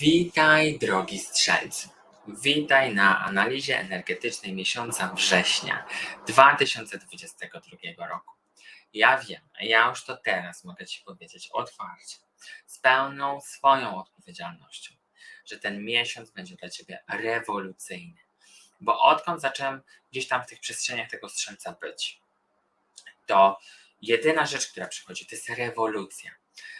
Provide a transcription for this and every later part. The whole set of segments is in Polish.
Witaj, drogi strzelcu. Witaj na analizie energetycznej miesiąca września 2022 roku. Ja wiem, ja już to teraz mogę Ci powiedzieć otwarcie, z pełną swoją odpowiedzialnością, że ten miesiąc będzie dla Ciebie rewolucyjny. Bo odkąd zacząłem gdzieś tam w tych przestrzeniach tego strzelca być, to jedyna rzecz, która przychodzi, to jest rewolucja.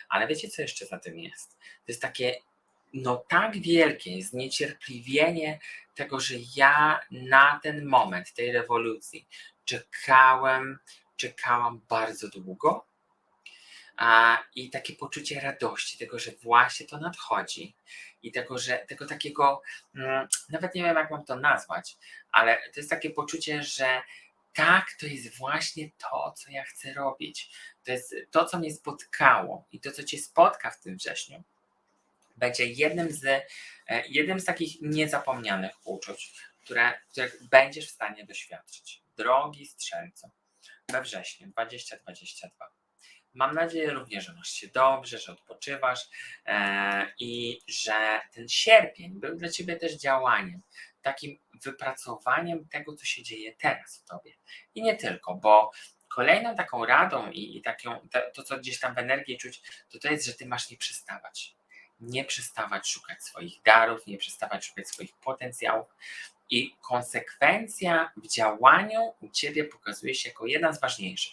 Ale wiecie, co jeszcze za tym jest? To jest takie no tak wielkie zniecierpliwienie tego, że ja na ten moment tej rewolucji czekałem, czekałam bardzo długo. A, I takie poczucie radości, tego, że właśnie to nadchodzi, i tego, że tego takiego, mm, nawet nie wiem, jak mam to nazwać, ale to jest takie poczucie, że tak, to jest właśnie to, co ja chcę robić. To jest to, co mnie spotkało i to, co Cię spotka w tym wrześniu będzie jednym z, e, jednym z takich niezapomnianych uczuć, które, których będziesz w stanie doświadczyć. Drogi strzelco, we wrześniu 2022. Mam nadzieję również, że masz się dobrze, że odpoczywasz e, i że ten sierpień był dla Ciebie też działaniem, takim wypracowaniem tego, co się dzieje teraz w Tobie. I nie tylko, bo kolejną taką radą i, i taką, to, to, co gdzieś tam w energii czuć, to to jest, że Ty masz nie przestawać nie przestawać szukać swoich darów, nie przestawać szukać swoich potencjałów. I konsekwencja w działaniu u ciebie pokazuje się jako jedna z ważniejszych.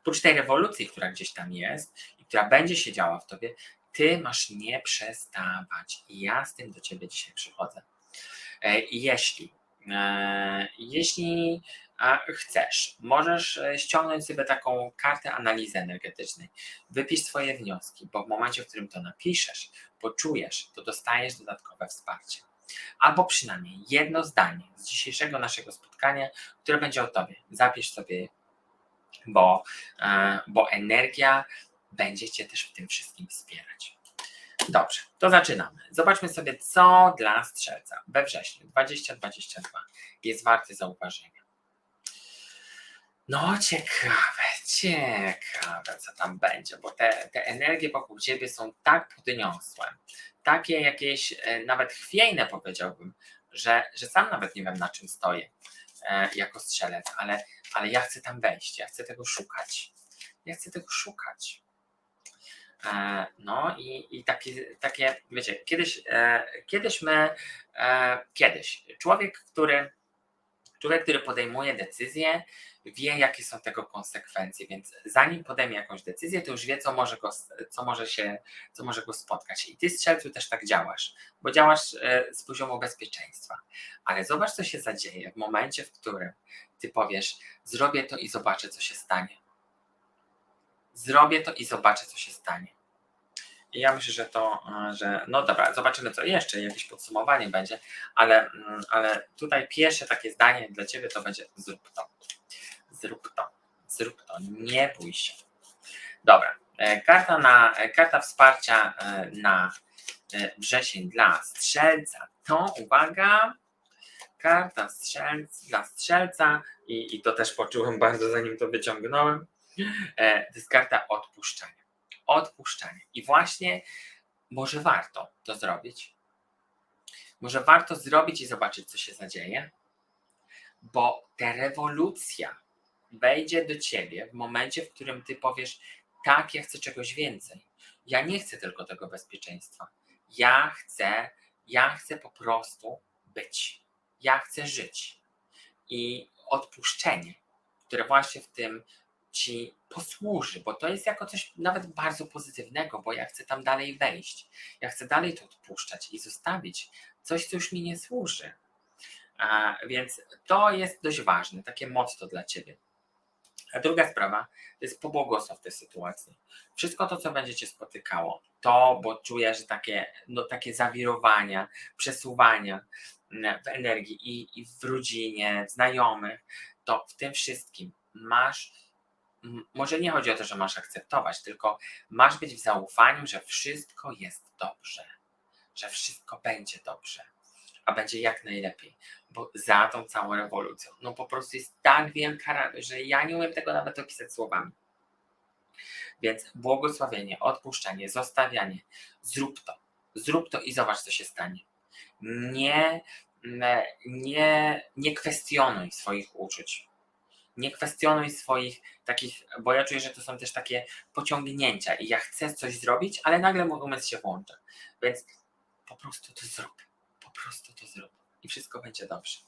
Oprócz tej rewolucji, która gdzieś tam jest i która będzie się działa w tobie, ty masz nie przestawać. I ja z tym do ciebie dzisiaj przychodzę. E, jeśli, e, jeśli chcesz, możesz e, ściągnąć sobie taką kartę analizy energetycznej, wypisz swoje wnioski, bo w momencie, w którym to napiszesz, poczujesz, to dostajesz dodatkowe wsparcie. Albo przynajmniej jedno zdanie z dzisiejszego naszego spotkania, które będzie o tobie. Zapisz sobie, bo, e, bo energia będzie cię też w tym wszystkim wspierać. Dobrze, to zaczynamy. Zobaczmy sobie, co dla strzelca we wrześniu 2022 jest warte zauważenia. No ciekawe, ciekawe, co tam będzie, bo te, te energie wokół ciebie są tak podniosłe, takie jakieś e, nawet chwiejne powiedziałbym, że, że sam nawet nie wiem na czym stoję e, jako strzelec, ale, ale ja chcę tam wejść, ja chcę tego szukać. Ja chcę tego szukać. E, no i, i takie, takie, wiecie, kiedyś, kiedyś my, kiedyś, człowiek, który, człowiek, który podejmuje decyzję, wie, jakie są tego konsekwencje, więc zanim podejmie jakąś decyzję, to już wie, co może go, co może się, co może go spotkać. I ty strzelcu też tak działasz, bo działasz e, z poziomu bezpieczeństwa. Ale zobacz, co się zadzieje w momencie, w którym ty powiesz, zrobię to i zobaczę, co się stanie. Zrobię to i zobaczę, co się stanie. I ja myślę, że to, e, że no dobra, zobaczymy co jeszcze, jakieś podsumowanie będzie, ale, mm, ale tutaj pierwsze takie zdanie dla Ciebie to będzie zrób to zrób to, zrób to, nie bój się. Dobra, e, karta, na, e, karta wsparcia e, na wrzesień dla strzelca to uwaga, karta strzelc, dla strzelca i, i to też poczułem bardzo zanim to wyciągnąłem, to jest karta odpuszczania. Odpuszczania. I właśnie może warto to zrobić. Może warto zrobić i zobaczyć, co się zadzieje, bo ta rewolucja wejdzie do ciebie w momencie, w którym ty powiesz: Tak, ja chcę czegoś więcej. Ja nie chcę tylko tego bezpieczeństwa. Ja chcę, ja chcę po prostu być. Ja chcę żyć. I odpuszczenie, które właśnie w tym ci posłuży, bo to jest jako coś nawet bardzo pozytywnego, bo ja chcę tam dalej wejść. Ja chcę dalej to odpuszczać i zostawić coś, co już mi nie służy. A więc to jest dość ważne, takie motto dla ciebie. A druga sprawa to jest pobłogosław tej sytuacji. Wszystko to, co będzie cię spotykało, to, bo czuję, że takie, no, takie zawirowania, przesuwania mm, w energii i, i w rodzinie, znajomych, to w tym wszystkim masz, może nie chodzi o to, że masz akceptować, tylko masz być w zaufaniu, że wszystko jest dobrze, że wszystko będzie dobrze a będzie jak najlepiej, bo za tą całą rewolucją, no po prostu jest tak wielka radość, że ja nie umiem tego nawet opisać słowami. Więc błogosławienie, odpuszczanie, zostawianie, zrób to. Zrób to i zobacz, co się stanie. Nie, nie, nie kwestionuj swoich uczuć. Nie kwestionuj swoich takich, bo ja czuję, że to są też takie pociągnięcia i ja chcę coś zrobić, ale nagle mój umysł się włącza. Więc po prostu to zrób. Po prostu to zrób. I wszystko będzie dobrze.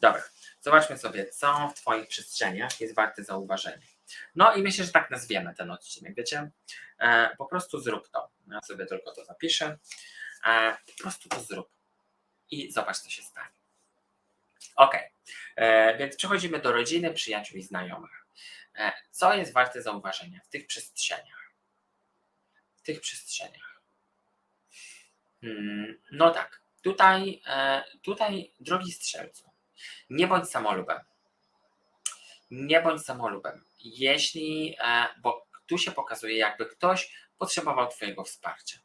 Dobra, zobaczmy sobie, co w Twoich przestrzeniach jest warte zauważenia. No i myślę, że tak nazwiemy ten odcinek, wiecie? E, po prostu zrób to. Ja sobie tylko to zapiszę. E, po prostu to zrób. I zobacz, co się stanie. Ok, e, więc przechodzimy do rodziny, przyjaciół i znajomych. E, co jest warte zauważenia w tych przestrzeniach? W tych przestrzeniach. Hmm, no tak, tutaj, e, tutaj, drogi strzelcu, nie bądź samolubem. Nie bądź samolubem. Jeśli, e, bo tu się pokazuje, jakby ktoś potrzebował Twojego wsparcia.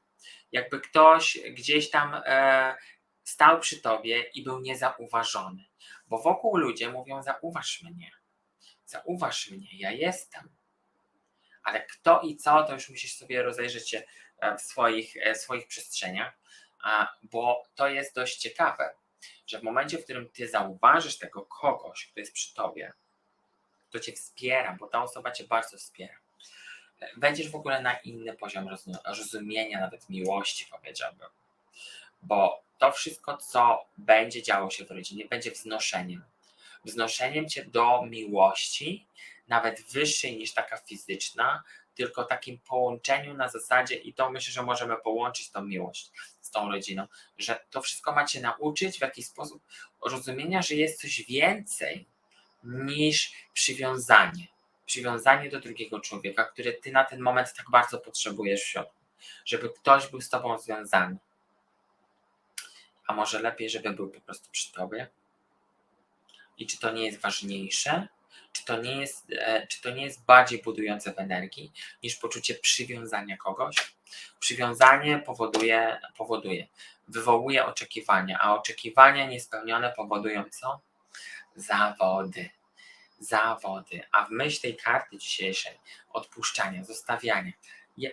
Jakby ktoś gdzieś tam e, stał przy Tobie i był niezauważony. Bo wokół ludzie mówią: Zauważ mnie. Zauważ mnie, ja jestem. Ale kto i co, to już musisz sobie rozejrzeć się w swoich, swoich przestrzeniach, bo to jest dość ciekawe, że w momencie, w którym ty zauważysz tego kogoś, kto jest przy tobie, to cię wspiera, bo ta osoba cię bardzo wspiera. Wejdziesz w ogóle na inny poziom rozum- rozumienia, nawet miłości, powiedziałbym. Bo to wszystko, co będzie działo się w rodzinie, będzie wznoszeniem. Wznoszeniem cię do miłości, nawet wyższej niż taka fizyczna, tylko takim połączeniu na zasadzie, i to myślę, że możemy połączyć tą miłość tą rodziną, że to wszystko macie nauczyć w jakiś sposób rozumienia, że jest coś więcej niż przywiązanie. Przywiązanie do drugiego człowieka, który ty na ten moment tak bardzo potrzebujesz w środku, żeby ktoś był z tobą związany. A może lepiej, żeby był po prostu przy tobie? I czy to nie jest ważniejsze? Czy to nie jest, e, czy to nie jest bardziej budujące w energii niż poczucie przywiązania kogoś? Przywiązanie powoduje, powoduje, wywołuje oczekiwania, a oczekiwania niespełnione powodują co? Zawody. Zawody. A w myśl tej karty dzisiejszej, odpuszczania, zostawiania,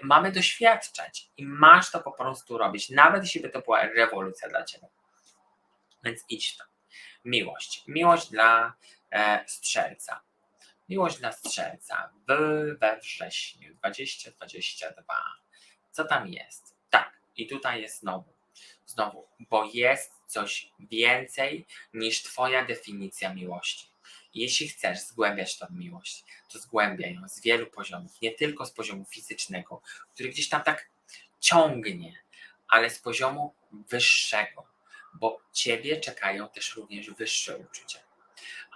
mamy doświadczać i masz to po prostu robić, nawet jeśli by to była rewolucja dla ciebie. Więc idź to. Miłość. Miłość dla e, strzelca. Miłość dla strzelca w, we wrześniu 2022. Co tam jest? Tak, i tutaj jest znowu. Znowu, bo jest coś więcej niż Twoja definicja miłości. Jeśli chcesz zgłębiać tą miłość, to zgłębiaj ją z wielu poziomów, nie tylko z poziomu fizycznego, który gdzieś tam tak ciągnie, ale z poziomu wyższego, bo Ciebie czekają też również wyższe uczucia,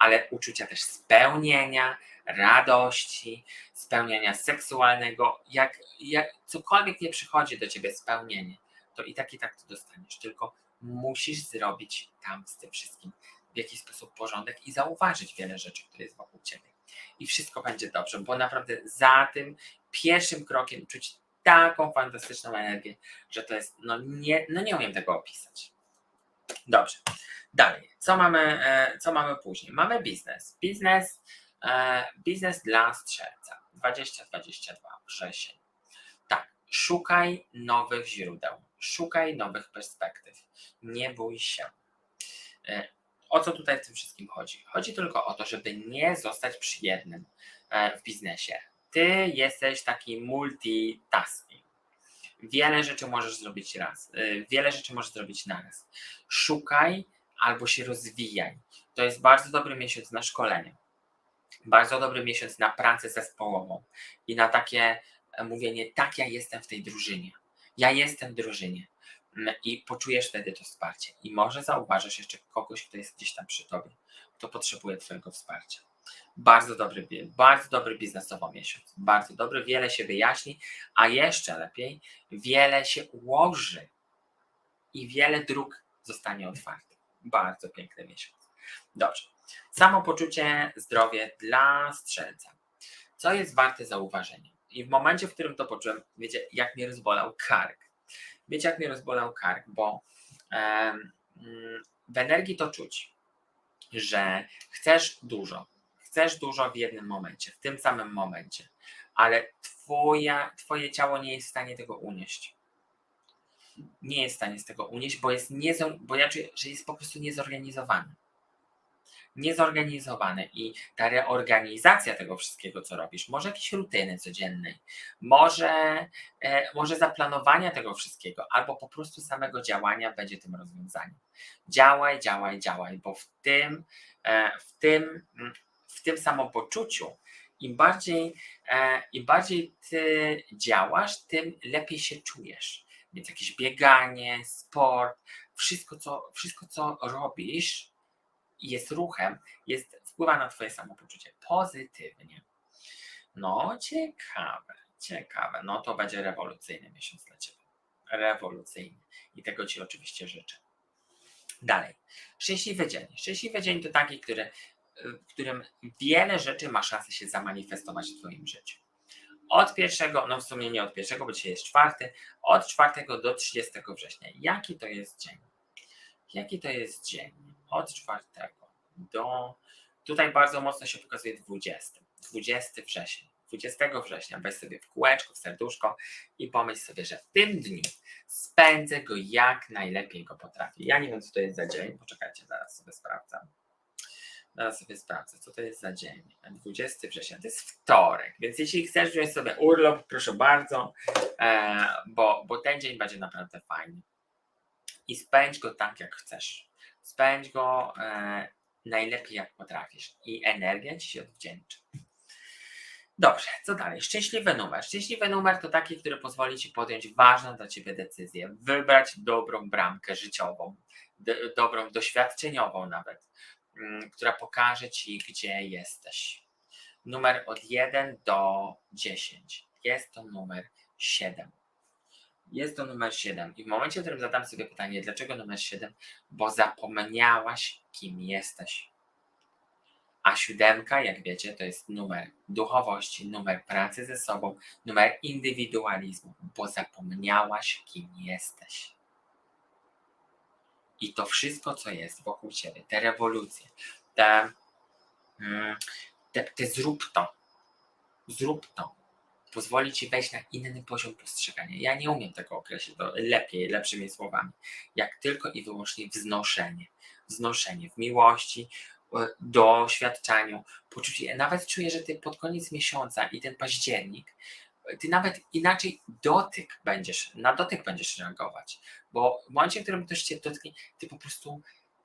ale uczucia też spełnienia, radości, spełnienia seksualnego, jak, jak cokolwiek nie przychodzi do Ciebie spełnienie, to i tak i tak to dostaniesz, tylko musisz zrobić tam z tym wszystkim w jakiś sposób porządek i zauważyć wiele rzeczy, które jest wokół Ciebie. I wszystko będzie dobrze, bo naprawdę za tym pierwszym krokiem czuć taką fantastyczną energię, że to jest, no nie, no nie umiem tego opisać. Dobrze, dalej. Co mamy, e, co mamy później? Mamy biznes. Biznes, e, biznes dla strzelca. 2022, wrzesień. Tak, szukaj nowych źródeł, szukaj nowych perspektyw. Nie bój się. E, O co tutaj w tym wszystkim chodzi? Chodzi tylko o to, żeby nie zostać przy jednym w biznesie. Ty jesteś taki multitasking. Wiele rzeczy możesz zrobić raz, e, wiele rzeczy możesz zrobić naraz. Szukaj albo się rozwijaj. To jest bardzo dobry miesiąc na szkolenie. Bardzo dobry miesiąc na pracę zespołową i na takie e, mówienie, tak, ja jestem w tej drużynie. Ja jestem w drużynie. Mm, I poczujesz wtedy to wsparcie. I może zauważysz jeszcze kogoś, kto jest gdzieś tam przy tobie, kto potrzebuje Twojego wsparcia. Bardzo dobry, bardzo dobry biznesowo miesiąc. Bardzo dobry, wiele się wyjaśni, a jeszcze lepiej, wiele się ułoży i wiele dróg zostanie otwartych. Bardzo piękny miesiąc. Dobrze. Samopoczucie, zdrowie dla strzelca. Co jest warte zauważenia? I w momencie, w którym to poczułem, wiecie, jak mnie rozbolał kark. Wiecie, jak mnie rozbolał kark, bo mm, w energii to czuć, że chcesz dużo, chcesz dużo w jednym momencie, w tym samym momencie, ale twoja, twoje ciało nie jest w stanie tego unieść. nie jest w stanie z tego unieść, bo jest niezor- bo ja czuję, że jest po prostu niezorganizowany. Niezorganizowany i ta reorganizacja tego wszystkiego, co robisz, może jakieś rutyny codziennej, może, e, może zaplanowania tego wszystkiego, albo po prostu samego działania będzie tym rozwiązaniem. Działaj, działaj, działaj, bo w tym, e, w tym, mm, tym samopoczuciu, im bardziej, e, im bardziej ty działasz, tym lepiej się czujesz. Więc jakieś bieganie, sport, wszystko co, wszystko, co robisz jest ruchem, jest, wpływa na twoje samopoczucie pozytywnie. No, ciekawe, ciekawe. No to będzie rewolucyjny miesiąc dla ciebie. Rewolucyjny. I tego ci oczywiście życzę. Dalej. Szczęśliwy dzień. Szczęśliwy dzień to taki, który, w którym wiele rzeczy ma szansę się zamanifestować w twoim życiu. Od pierwszego, no w sumie nie od pierwszego, bo dzisiaj jest czwarty, od 4 do 30 września. Jaki to jest dzień? Jaki to jest dzień? Od 4 do. Tutaj bardzo mocno się pokazuje 20. 20 wrzesień. 20 września weź sobie w kółeczko, w serduszko i pomyśl sobie, że w tym dniu spędzę go jak najlepiej go potrafię. Ja nie wiem, co to jest za dzień. Poczekajcie, zaraz sobie sprawdzam. Zaraz sobie sprawdzę, co to jest za dzień. 20 września, to jest wtorek, więc jeśli chcesz wziąć sobie urlop, proszę bardzo, e, bo, bo ten dzień będzie naprawdę fajny. I spędź go tak, jak chcesz. Spędź go e, najlepiej, jak potrafisz. I energia ci się odwdzięczy. Dobrze, co dalej? Szczęśliwy numer. Szczęśliwy numer to taki, który pozwoli ci podjąć ważną dla ciebie decyzję, wybrać dobrą bramkę życiową, dobrą doświadczeniową nawet, która pokaże ci, gdzie jesteś. Numer od 1 do 10. Jest to numer 7. Jest to numer 7. I w momencie, w którym zadam sobie pytanie, dlaczego numer 7? Bo zapomniałaś, kim jesteś. A siódemka, jak wiecie, to jest numer duchowości, numer pracy ze sobą, numer indywidualizmu, bo zapomniałaś, kim jesteś. I to wszystko, co jest wokół ciebie, te rewolucje, te, mm, te, te zrób to, zrób to, pozwoli ci wejść na inny poziom postrzegania. Ja nie umiem tego określić to lepiej, lepszymi słowami, jak tylko i wyłącznie wznoszenie. Wznoszenie w miłości, e, doświadczaniu, poczucie. Nawet czuję, że ty pod koniec miesiąca i ten październik, ty nawet inaczej dotyk będziesz, na dotyk będziesz reagować. Bo w momencie, w którym ktoś cię dotknie, ty po prostu,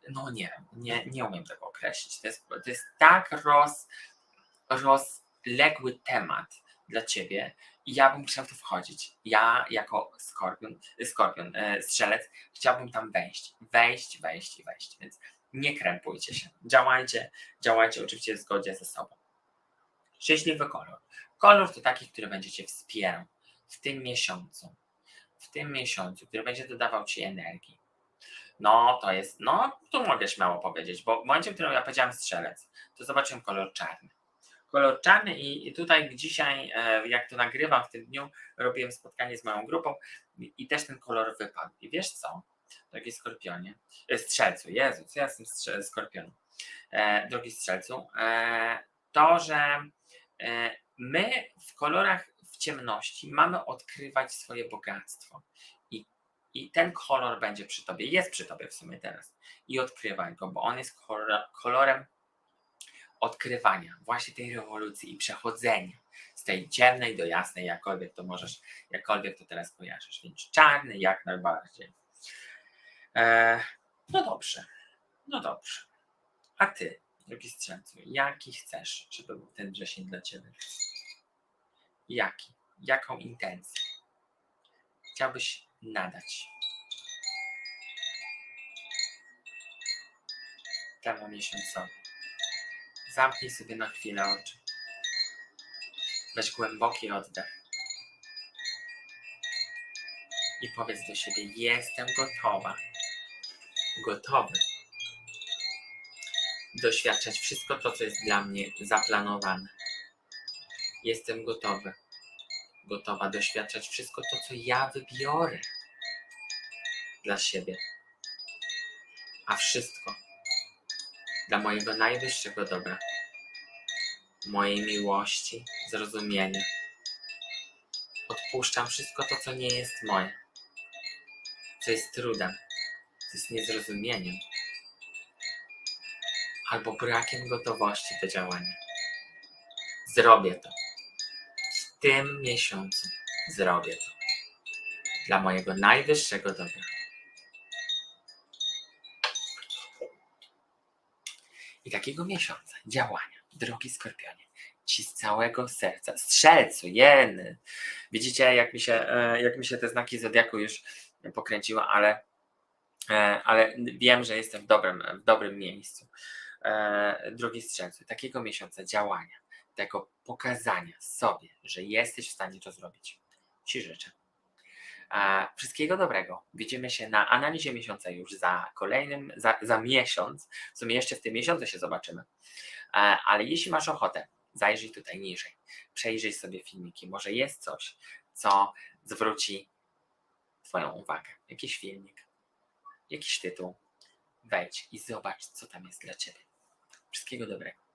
no nie nie, nie umiem tego określić. To jest, to jest tak roz, rozległy temat dla ciebie i ja bym chciał to wchodzić. Ja jako skorpion, skorpion e, strzelec chciałbym tam wejść, wejść, wejść i wejść, więc nie krępujcie się. Działajcie, działajcie oczywiście w zgodzie ze sobą. Szczęśliwy kolor. Kolor to taki, który będzie Cię wspierał w tym miesiącu. W tym miesiącu, który będzie dodawał Ci energii. No, to jest, no, tu mogę śmiało powiedzieć, bo w momencie, w którym ja powiedziałem strzelec, to zobaczyłem kolor czarny. Kolor czarny i, i tutaj dzisiaj, e, jak to nagrywam w tym dniu, robiłem spotkanie z moją grupą i, i też ten kolor wypadł. I wiesz co, drogi skorpionie, e, strzelcu, Jezu, co ja jestem strze- skorpionem, e, drogi strzelcu, e, to, że e, my w kolorach w ciemności mamy odkrywać swoje bogactwo. I, I ten kolor będzie przy tobie, jest przy tobie w sumie teraz. I odkrywaj go, bo on jest kolor, kolorem odkrywania właśnie tej rewolucji i przechodzenia z tej ciemnej do jasnej, jakkolwiek to możesz, jakkolwiek to teraz kojarzysz. Więc czarny jak najbardziej. E, no dobrze, no dobrze. A ty, strzelcu, jaki chcesz, żeby był ten wrzesień dla ciebie? Jaki? Jaką intencję chciałbyś nadać temu miesiącowi? Zamknij sobie na chwilę oczy. Weź głęboki oddech. I powiedz do siebie: Jestem gotowa, gotowy doświadczać wszystko to, co jest dla mnie zaplanowane. Jestem gotowy, gotowa doświadczać wszystko to, co ja wybiorę dla siebie. A wszystko dla mojego najwyższego dobra, mojej miłości, zrozumienia. Odpuszczam wszystko to, co nie jest moje. co jest trudem, co jest niezrozumieniem, albo brakiem gotowości do działania. Zrobię to. W tym miesiącu zrobię to. Dla mojego najwyższego dobra. I takiego miesiąca działania, drogi skorpionie, ci z całego serca, strzelcu, jeny. Widzicie, jak mi się, e, jak mi się te znaki zodiaku już pokręciły, ale, e, ale wiem, że jestem w dobrym, w dobrym miejscu. E, Drogi strzelcu, takiego miesiąca działania, tego pokazania sobie, że jesteś w stanie to zrobić. Ci życzę. E, Wszystkiego dobrego. Widzimy się na analizie miesiąca już za kolejnym, za, za miesiąc. W sumie jeszcze w tym miesiącu się zobaczymy. E, Ale jeśli masz ochotę, zajrzyj tutaj niżej. Przejrzyj sobie filmiki. Może jest coś, co zwróci Twoją uwagę. Jakiś filmik, jakiś tytuł. Wejdź i zobacz, co tam jest dla Ciebie. Wszystkiego dobrego.